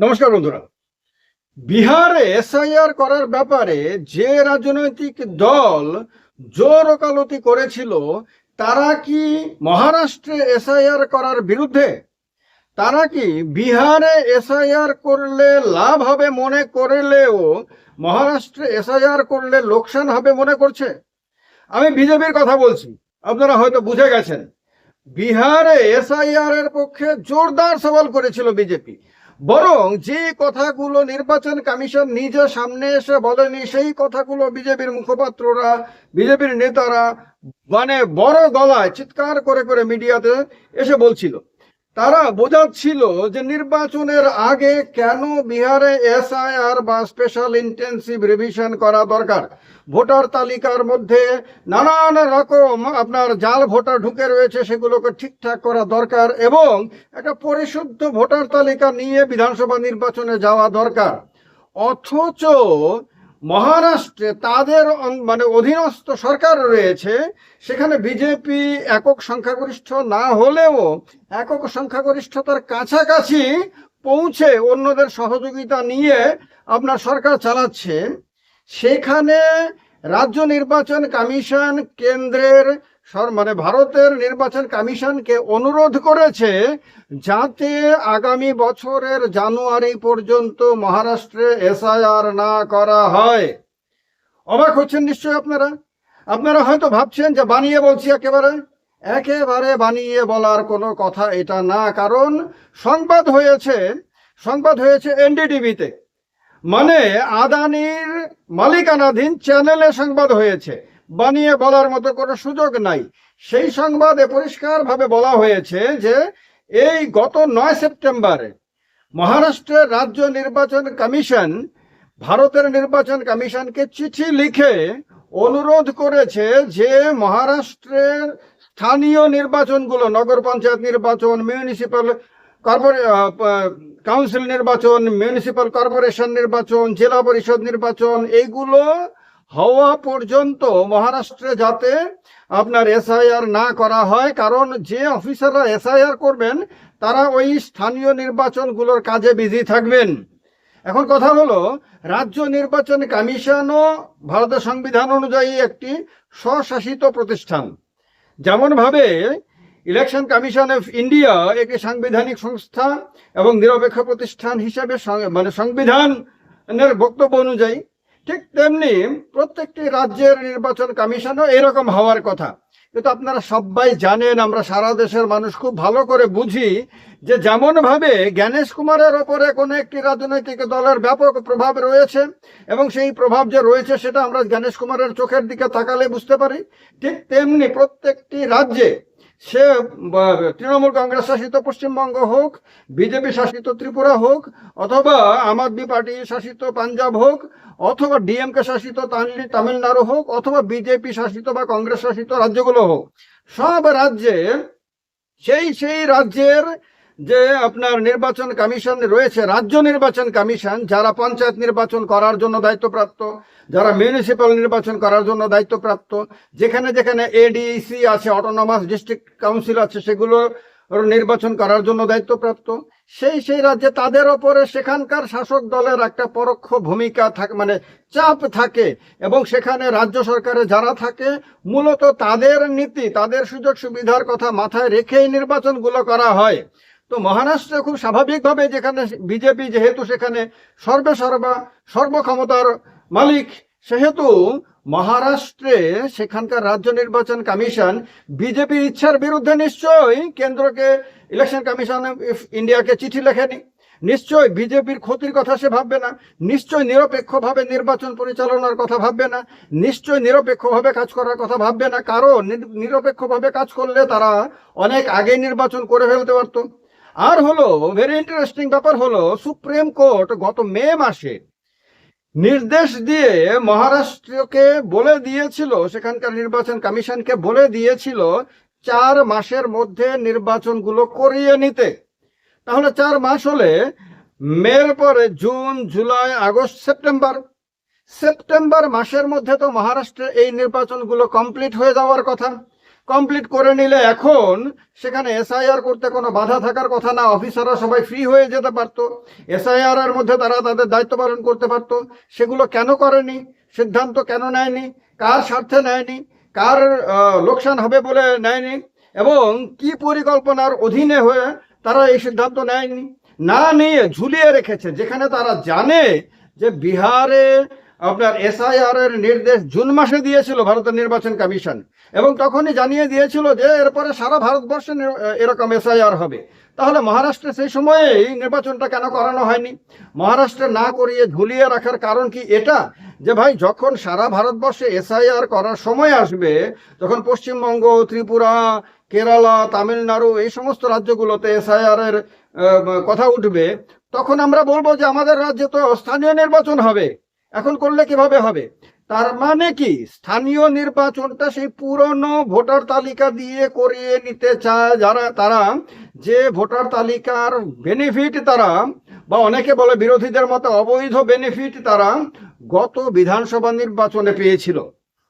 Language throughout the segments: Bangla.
নমস্কার বন্ধুরা। বিহারে এসআইআর করার ব্যাপারে যে রাজনৈতিক দল জোর ওকালতি করেছিল, তারা কি মহারাষ্ট্রে এসআইআর করার বিরুদ্ধে? তারা কি বিহারে এসআইআর করলে লাভ হবে মনে করলেও মহারাষ্ট্রে এসআইআর করলে লোকসান হবে মনে করছে? আমি বিজেপির কথা বলছি, আপনারা হয়তো বুঝে গেছেন। বিহারে এসআইআর এর পক্ষে জোরদার সওয়াল করেছিল বিজেপি। বরং যে কথাগুলো নির্বাচন কমিশন নিজে সামনে এসে বলেনি, সেই কথাগুলো বিজেপির মুখপাত্ররা, বিজেপির নেতারা মানে বড় গলায় চিৎকার করে করে মিডিয়াতে এসে বলছিল। তারা বোঝাচ্ছিল যে নির্বাচনের আগে কেন বিহারে এসআইআর বা স্পেশাল ইন্টেন্সিভ রিভিশন করা দরকার? ভোটার তালিকার মধ্যে নানান রকম আপনার জাল ভোটার ঢুকে রয়েছে, সেগুলোকে ঠিকঠাক করা দরকার এবং একটা পরিশুদ্ধ ভোটার তালিকা নিয়ে বিধানসভা নির্বাচনে যাওয়া দরকার। অথচ মহারাষ্ট্রে তাদের মানে অধীনস্থ সরকার রয়েছে, সেখানে বিজেপি একক সংখ্যাগরিষ্ঠ না হলেও একক সংখ্যাগরিষ্ঠতার কাছাকাছি পৌঁছে অন্যদের সহযোগিতা নিয়ে আপনার সরকার চালাচ্ছে। সেখানে রাজ্য নির্বাচন কমিশন কেন্দ্রের মানে ভারতের নির্বাচন কমিশনকে অনুরোধ করেছে যাতে আগামী বছরের জানুয়ারি পর্যন্ত মহারাষ্ট্রে এসআইআর না করা হয়। অবাক হচ্ছেন নিশ্চয়ই আপনারা? আপনারা হয়তো ভাবছেন যে বানিয়ে বলছি একেবারে? একেবারে বানিয়ে বলার কোনো কথা এটা না, কারণ সংবাদ হয়েছে সংবাদ হয়েছে এনডিটিভিতে। মানে আদানির মালিকানাধীন চ্যানেলে সংবাদ হয়েছে। বানিয়ে বলার মতো কোনো সুযোগ নাই। সেই সংবাদে পরিষ্কারভাবে বলা হয়েছে যে, এই গত নয় সেপ্টেম্বরে মহারাষ্ট্রের রাজ্য নির্বাচন কমিশন ভারতের নির্বাচন কমিশনকে চিঠি লিখে অনুরোধ করেছে যে, মহারাষ্ট্রের স্থানীয় নির্বাচনগুলো, নগর পঞ্চায়েত নির্বাচন, মিউনিসিপ্যাল কর্পোরে কাউন্সিল নির্বাচন, মিউনিসিপ্যাল কর্পোরেশন নির্বাচন, জেলা পরিষদ নির্বাচন এইগুলো হওয়া পর্যন্ত মহারাষ্ট্রে যাতে আপনার এসআইআর না করা হয়, কারণ যে অফিসাররা এসআইআর করবেন, তারা ওই স্থানীয় নির্বাচনগুলোর কাজে বিজি থাকবেন। এখন কথা হলো, রাজ্য নির্বাচন কমিশনও ভারতের সংবিধান অনুযায়ী একটি স্বশাসিত প্রতিষ্ঠান। যেমনভাবে ইলেকশন কমিশন অফ ইন্ডিয়া একটি সাংবিধানিক সংস্থা এবং নিরপেক্ষ প্রতিষ্ঠান হিসাবে মানে সংবিধানের বক্তব্য অনুযায়ী ঠিক তেমনি প্রত্যেকটি রাজ্যের নির্বাচন কমিশনও এরকম হওয়ার কথা। কিন্তু আপনারা সবাই জানেন, আমরা সারা দেশের মানুষ খুব ভালো করে বুঝি যে যেমনভাবে জ্ঞানেশ কুমারের ওপরে কোনো একটি রাজনৈতিক দলের ব্যাপক প্রভাব রয়েছে এবং সেই প্রভাব যে রয়েছে সেটা আমরা জ্ঞানেশ কুমারের চোখের দিকে তাকালে বুঝতে পারি, ঠিক তেমনি প্রত্যেকটি রাজ্যে সে তৃণমূল কংগ্রেস শাসিত পশ্চিমবঙ্গ হোক, বিজেপি শাসিত ত্রিপুরা হোক, অথবা আম আদমি পার্টি শাসিত পাঞ্জাব হোক, অথবা ডিএমকে শাসিত তামিল- তামিলনাড়ু হোক, অথবা বিজেপি শাসিত বা কংগ্রেস শাসিত রাজ্যগুলো হোক, সব রাজ্যে সেই সেই রাজ্যের যে আপনার নির্বাচন কমিশন রয়েছে, রাজ্য নির্বাচন কমিশন, যারা পঞ্চায়েত নির্বাচন করার জন্য দায়িত্বপ্রাপ্ত, যারা মিউনিসিপ্যাল নির্বাচন করার জন্য দায়িত্বপ্রাপ্ত, যেখানে যেখানে এডিসি আছে অটোনমাস ডিস্ট্রিক্ট কাউন্সিল আছে সেগুলো নির্বাচন করার জন্য দায়িত্বপ্রাপ্ত, সেই সেই রাজ্যে তাদের ওপরে সেখানকার শাসক দলের একটা পরোক্ষ ভূমিকা থাকে মানে চাপ থাকে এবং সেখানে রাজ্য সরকারে যারা থাকে, মূলত তাদের নীতি, তাদের সুযোগ সুবিধার কথা মাথায় রেখেই নির্বাচনগুলো করা হয়। তো মহারাষ্ট্রে খুব স্বাভাবিকভাবে যেখানে বিজেপি যেহেতু সেখানে সর্বে সর্বা, সর্বক্ষমতার মালিক, সেহেতু মহারাষ্ট্রে সেখানকার রাজ্য নির্বাচন কমিশন বিজেপির ইচ্ছার বিরুদ্ধে নিশ্চয়ই কেন্দ্রকে, ইলেকশন কমিশন ইন্ডিয়াকে চিঠি লেখেনি। নিশ্চয় বিজেপির ক্ষতির কথা সে ভাববে না। নিশ্চয় নিরপেক্ষভাবে নির্বাচন পরিচালনার কথা ভাববে না। নিশ্চয় নিরপেক্ষভাবে কাজ করার কথা ভাববে না। কারণ নিরপেক্ষভাবে কাজ করলে তারা অনেক আগে নির্বাচন করে ফেলতে পারতো। আর হলো ভেরি ইন্টারেস্টিং ব্যাপার হলো, সুপ্রিম কোর্ট গত মে মাসে নির্দেশ দিয়ে মহারাষ্ট্রকে বলে দিয়েছিল, সেখানকার নির্বাচন কমিশনকে বলে দিয়েছিল চার মাসের মধ্যে নির্বাচনগুলো করিয়ে নিতে। তাহলে চার মাস হলে মের পরে June, July, August, September. September মাসের মধ্যে তো মহারাষ্ট্রে এই নির্বাচনগুলো কমপ্লিট হয়ে যাওয়ার কথা। কমপ্লিট করে নিলে এখন সেখানে এসআইআর করতে কোনো বাধা থাকার কথা না, অফিসাররা সবাই ফ্রি হয়ে যেতে পারতো। এসআইআর এর মধ্যে তারা তাদের দায়িত্ব পালন করতে পারতো। সেগুলো কেন করেনি? সিদ্ধান্ত কেন নেয়নি? কার স্বার্থে নেয়নি? কার লোকসান হবে বলে নেয়নি? এবং কি পরিকল্পনার অধীনে হয়ে তারা এই সিদ্ধান্ত নেয়নি? না নিয়ে ঝুলিয়ে রেখেছে, যেখানে তারা জানে যে বিহারে আপনার এসআইআর এর নির্দেশ জুন মাসে দিয়েছিল ভারতের নির্বাচন কমিশন। এবং তখনই জানিয়ে দিয়েছিল যে এরপরে সারা ভারতবর্ষে এরকম এসআইআর হবে। তাহলে মহারাষ্ট্রে সেই সময়েই নির্বাচনটা কেন করানো হয়নি? মহারাষ্ট্রে না করিয়ে ঝুলিয়ে রাখার কারণ কি এটা? যে ভাই, যখন সারা ভারতবর্ষে এসআইআর করার সময় আসবে যখন পশ্চিমবঙ্গ, ত্রিপুরা, কেরালা, তামিলনাড়ু এই সমস্ত রাজ্যগুলোতে এসআইআর এর কথা উঠবে, তখন আমরা বলব যে আমাদের রাজ্যে তো স্থানীয় নির্বাচন হবে। এখন করলে কীভাবে হবে? তার মানে কি? স্থানীয় নির্বাচনটা সেই পুরনো ভোটার তালিকা দিয়ে করিয়ে নিতে চায় যারা, তারা যে ভোটার তালিকার বেনিফিট তারা বা অনেকে বলে বিরোধীদের মতো অবৈধ বেনিফিট তারা গত বিধানসভা নির্বাচনে পেয়েছিল।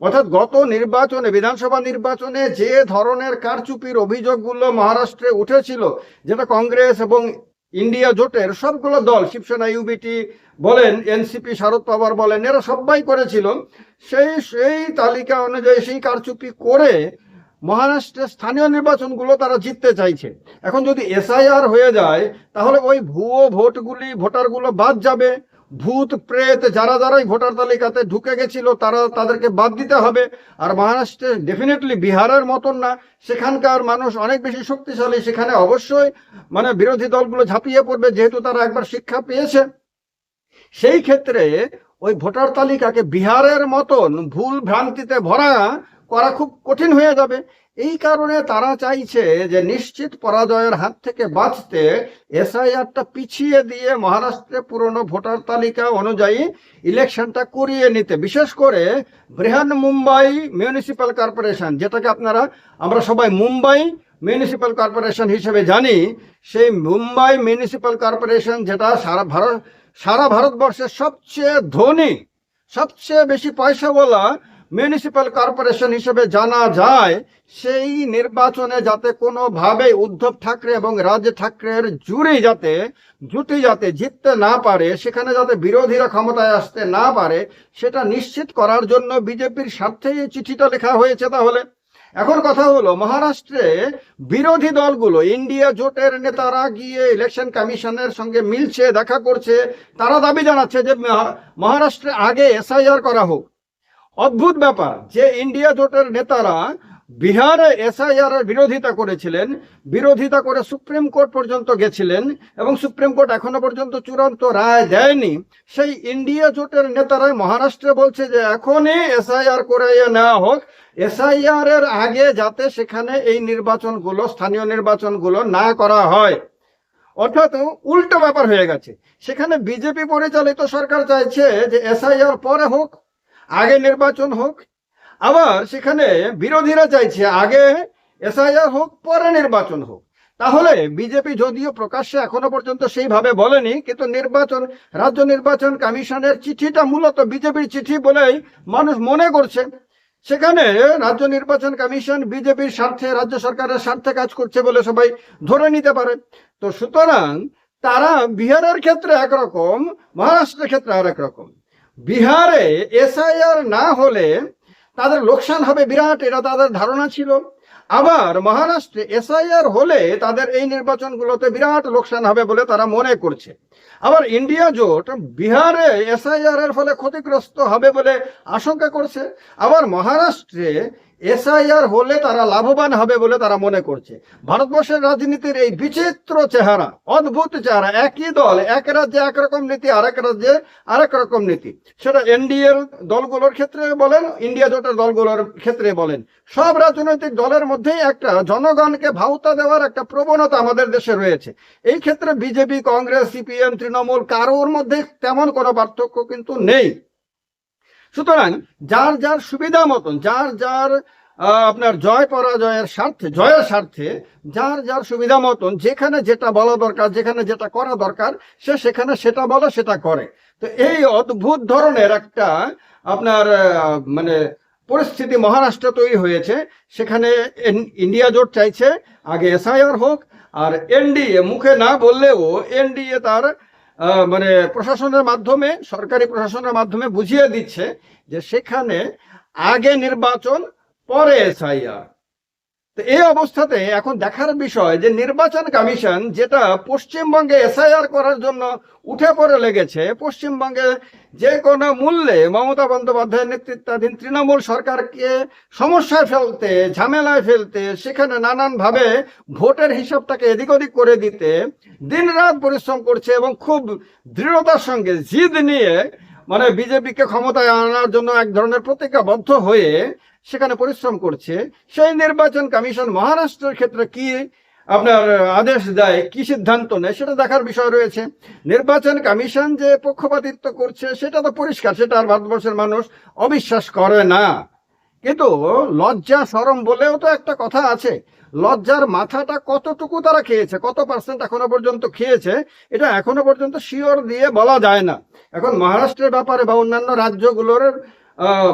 অর্থাৎ গত নির্বাচনে, বিধানসভা নির্বাচনে যে ধরনের কারচুপির অভিযোগগুলো মহারাষ্ট্রে উঠেছিল, যেটা কংগ্রেস এবং ইন্ডিয়া জোটের সবগুলো দল, শিবসেনা, ইউবিটি বলেন, এনসিপি, শারদ পাওয়ার বলেন, এরা সবাই করেছিল। সেই সেই তালিকা অনুযায়ী, সেই কারচুপি করে মহারাষ্ট্রের স্থানীয় নির্বাচনগুলো তারা জিততে চাইছে। এখন যদি এসআইআর হয়ে যায়, তাহলে ওই ভুয়ো ভোটগুলি, ভোটারগুলো বাদ যাবে। ভূত প্রেত যারা যারাই ভোটার তালিকাতে ঢুকে গেছিল, তারা তাদেরকে বাদ দিতে হবে। আর মহারাষ্ট্রে ডেফিনেটলি বিহারের মতন না। সেখানকার মানুষ অনেক বেশি শক্তিশালী। সেখানে অবশ্যই মানে বিরোধী দলগুলো ঝাঁপিয়ে পড়বে, যেহেতু তারা একবার শিক্ষা পেয়েছে। সেই ক্ষেত্রে ওই ভোটার তালিকাকে বিহারের মতন ভুল ভ্রান্তিতে ভরা করা খুব কঠিন হয়ে যাবে। এই কারণে তারা চাইছে যে নিশ্চিত পরাজয়ের হাত থেকে বাঁচতে এসআইআরটা পিছিয়ে দিয়ে মহারাষ্ট্রে পুরনো ভোটার তালিকা অনুযায়ী ইলেকশনটা করিয়ে নিতে। বিশেষ করে বৃহন মুম্বাই মিউনিসিপ্যাল কর্পোরেশন, যেটাকে আপনারা, আমরা সবাই মুম্বাই মিউনিসিপ্যাল কর্পোরেশন হিসেবে জানি, সেই মুম্বাই মিউনিসিপ্যাল কর্পোরেশন যেটা সারা ভারত, সারা ভারতবর্ষের সবচেয়ে ধনী, সবচেয়ে বেশি পয়সাওয়ালা মিউনিসিপ্যাল কর্পোরেশন হিসেবে জানা যায়, সেই নির্বাচনে যাতে কোনোভাবে উদ্ধব ঠাকরে এবং রাজ ঠাকরের জুড়ে যাতে, জুটি যাতে জিততে না পারে, সেখানে যাতে বিরোধীরা ক্ষমতায় আসতে না পারে, সেটা নিশ্চিত করার জন্য বিজেপির স্বার্থে এই চিঠিটা লেখা হয়েছে তাহলে। এখন কথা হলো, মহারাষ্ট্রে বিরোধী দলগুলো, ইন্ডিয়া জোটের নেতারা গিয়ে ইলেকশন কমিশনের সঙ্গে মিলছে, দেখা করছে, তারা দাবি জানাচ্ছে যে মহারাষ্ট্রে আগে এসআইআর করা হোক। অদ্ভুত ব্যাপার যে ইন্ডিয়া জোটের নেতারা বিহারে এসআইআর এর বিরোধিতা করেছিলেন, বিরোধিতা করে সুপ্রিম কোর্ট পর্যন্ত গেছিলেন এবং সুপ্রিম কোর্ট এখনও পর্যন্ত চূড়ান্ত রায় দেয়নি। সেই ইন্ডিয়া জোটের নেতারাই মহারাষ্ট্রে বলছে যে এখনই এসআইআর করে নেওয়া হোক। এসআইআর এর আগে যাতে সেখানে এই নির্বাচনগুলো, স্থানীয় নির্বাচনগুলো না করা হয়। অর্থাৎ উল্টো ব্যাপার হয়ে গেছে। সেখানে বিজেপি পরিচালিত সরকার চাইছে যে এসআইআর পরে হোক। আগে নির্বাচন হোক, আবার সেখানে বিরোধীরা চাইছে আগে এসআইআর হোক, পরে নির্বাচন হোক। তাহলে বিজেপি যদিও প্রকাশ্যে এখনও পর্যন্ত সেইভাবে বলেনি, কিন্তু নির্বাচন, রাজ্য নির্বাচন কমিশনের চিঠিটা মূলত বিজেপির চিঠি বলেই মানুষ মনে করছে। সেখানে রাজ্য নির্বাচন কমিশন বিজেপির স্বার্থে, রাজ্য সরকারের স্বার্থে কাজ করছে বলে সবাই ধরে নিতে পারে। তো সুতরাং তারা বিহারের ক্ষেত্রে একরকম, মহারাষ্ট্রের ক্ষেত্রে আরেক রকম। বিহারে এসআইআর না হলে তাদের লোকসান হবে বিরাট, এটা তাদের ধারণা ছিল। আবার মহারাষ্ট্রে এসআইআর হলে তাদের এই নির্বাচনগুলোতে বিরাট লোকসান হবে বলে তারা মনে করছে। আবার ইন্ডিয়া জোট বিহারে এসআইআর এর ফলে ক্ষতিগ্রস্ত হবে বলে আশঙ্কা করছে। আবার মহারাষ্ট্রে এসআইআর হলে তারা লাভবান হবে বলে তারা মনে করছে। ভারতবর্ষের রাজনীতির এই বিচিত্র চেহারা, অদ্ভুত চেহারা, একই দল, এক রাজ্যে একরকম নীতি, আরেক রাজ্যে আরেক রকম নীতি। সেটা এনডিএর দলগুলোর ক্ষেত্রে বলেন ইন্ডিয়া জোটের দলগুলোর ক্ষেত্রে বলেন। সব রাজনৈতিক দলের মধ্যেই একটা জনগণকে ভাওতা দেওয়ার একটা প্রবণতা আমাদের দেশে রয়েছে। এই ক্ষেত্রে বিজেপি, কংগ্রেস সিপিএম তৃণমূল, কারোর মধ্যে তেমন কোনো পার্থক্য কিন্তু নেই। সুতরাং যার যার সুবিধা মতন, যার যার আপনার জয় পরাজয়ের স্বার্থে, জয়ের স্বার্থে, যার যার সুবিধা মতন, যেখানে যেটা বলা দরকার, যেখানে যেটা করা দরকার, সে সেখানে সেটা বলে, সেটা করে। তো এই অদ্ভুত ধরনের একটা আপনার মানে পরিস্থিতি মহারাষ্ট্রে তৈরি হয়েছে। সেখানে ইন্ডিয়া জোট চাইছে, আগে এসআইআর হোক, আর এনডিএ, মুখে না বললেও এনডিএ তার মানে প্রশাসনের মাধ্যমে সরকারি প্রশাসনের মাধ্যমে বুঝিয়ে দিচ্ছে যে সেখানে আগে নির্বাচন পরে এসআইআর তো এই অবস্থাতে এখন দেখার বিষয় যে নির্বাচন কমিশন যেটা পশ্চিমবঙ্গে এসআইআর করার জন্য উঠে পড়ে লেগেছে, পশ্চিমবঙ্গে যে কোনো মূল্যে মমতা বন্দ্যোপাধ্যায়ের নেতৃত্বাধীন তৃণমূল সরকারকে সমস্যায় ফেলতে, ঝামেলায় ফেলতে, সেখানে নানানভাবে ভোটের হিসাবটাকে এদিক ওদিক করে দিতে, দিনরাত পরিশ্রম করছে এবং খুব দৃঢ়তার সঙ্গে জিদ নিয়ে মানে বিজেপিকে ক্ষমতায় আনার জন্য এক ধরনের প্রতিজ্ঞাবদ্ধ হয়ে সেখানে পরিশ্রম করছে, সেই নির্বাচন কমিশন মহারাষ্ট্রের ক্ষেত্রে কি আপনার আদেশ দেয়, কি সিদ্ধান্ত নেয়, সেটা দেখার বিষয় রয়েছে। নির্বাচন কমিশন যে পক্ষপাতিত্ব করছে, সেটা তো পরিষ্কার, সেটা আর ভারতবর্ষের মানুষ অবিশ্বাস করে না। কিন্তু লজ্জা সরম বলেও তো একটা কথা আছে। লজ্জার মাথাটা কতটুকু তারা খেয়েছে, কত পার্সেন্ট এখনও পর্যন্ত খেয়েছে, এটা এখনও পর্যন্ত শিওর দিয়ে বলা যায় না। এখন মহারাষ্ট্রের ব্যাপারে বা অন্যান্য রাজ্যগুলোর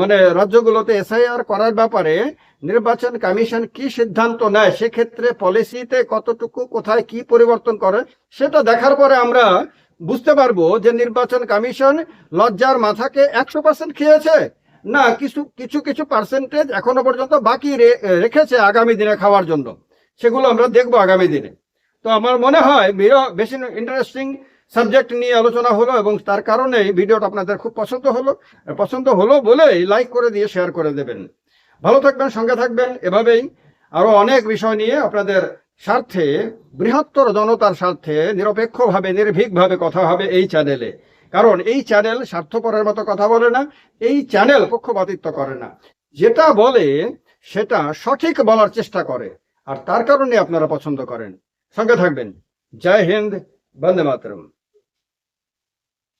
মানে রাজ্যগুলোতে এসআইআর করার ব্যাপারে নির্বাচন কমিশন কি সিদ্ধান্ত নেয়? সেক্ষেত্রে পলিসিতে কতটুকু, কোথায় কি পরিবর্তন করে, সেটা দেখার পরে আমরা বুঝতে পারব যে নির্বাচন কমিশন লজ্জার মাথাকে একশো পার্সেন্ট খেয়েছে না কিছু কিছু কিছু পার্সেন্টেজ এখনও পর্যন্ত বাকি রেখেছে আগামী দিনে খাওয়ার জন্য। সেগুলো আমরা দেখব আগামী দিনে। তো আমার মনে হয় বেশি ইন্টারেস্টিং সাবজেক্ট নিয়ে আলোচনা হলো এবং তার কারণেই ভিডিওটা আপনাদের খুব পছন্দ হলো পছন্দ হলো বলেই লাইক করে দিয়ে শেয়ার করে দেবেন। ভালো থাকবেন, সঙ্গে থাকবেন, এভাবেই আরও অনেক বিষয় নিয়ে আপনাদের স্বার্থে, বৃহত্তর জনতার স্বার্থে নিরপেক্ষভাবে, নির্ভীকভাবে কথা হবে এই চ্যানেলে কারণ এই চ্যানেল স্বার্থপরের মতো কথা বলে না, এই চ্যানেল পক্ষপাতিত্ব করে না। যেটা বলে, সেটা সঠিক বলার চেষ্টা করে, আর তার কারণে আপনারা পছন্দ করেন। সঙ্গে থাকবেন। জয় হিন্দ, বন্দে মাতরম।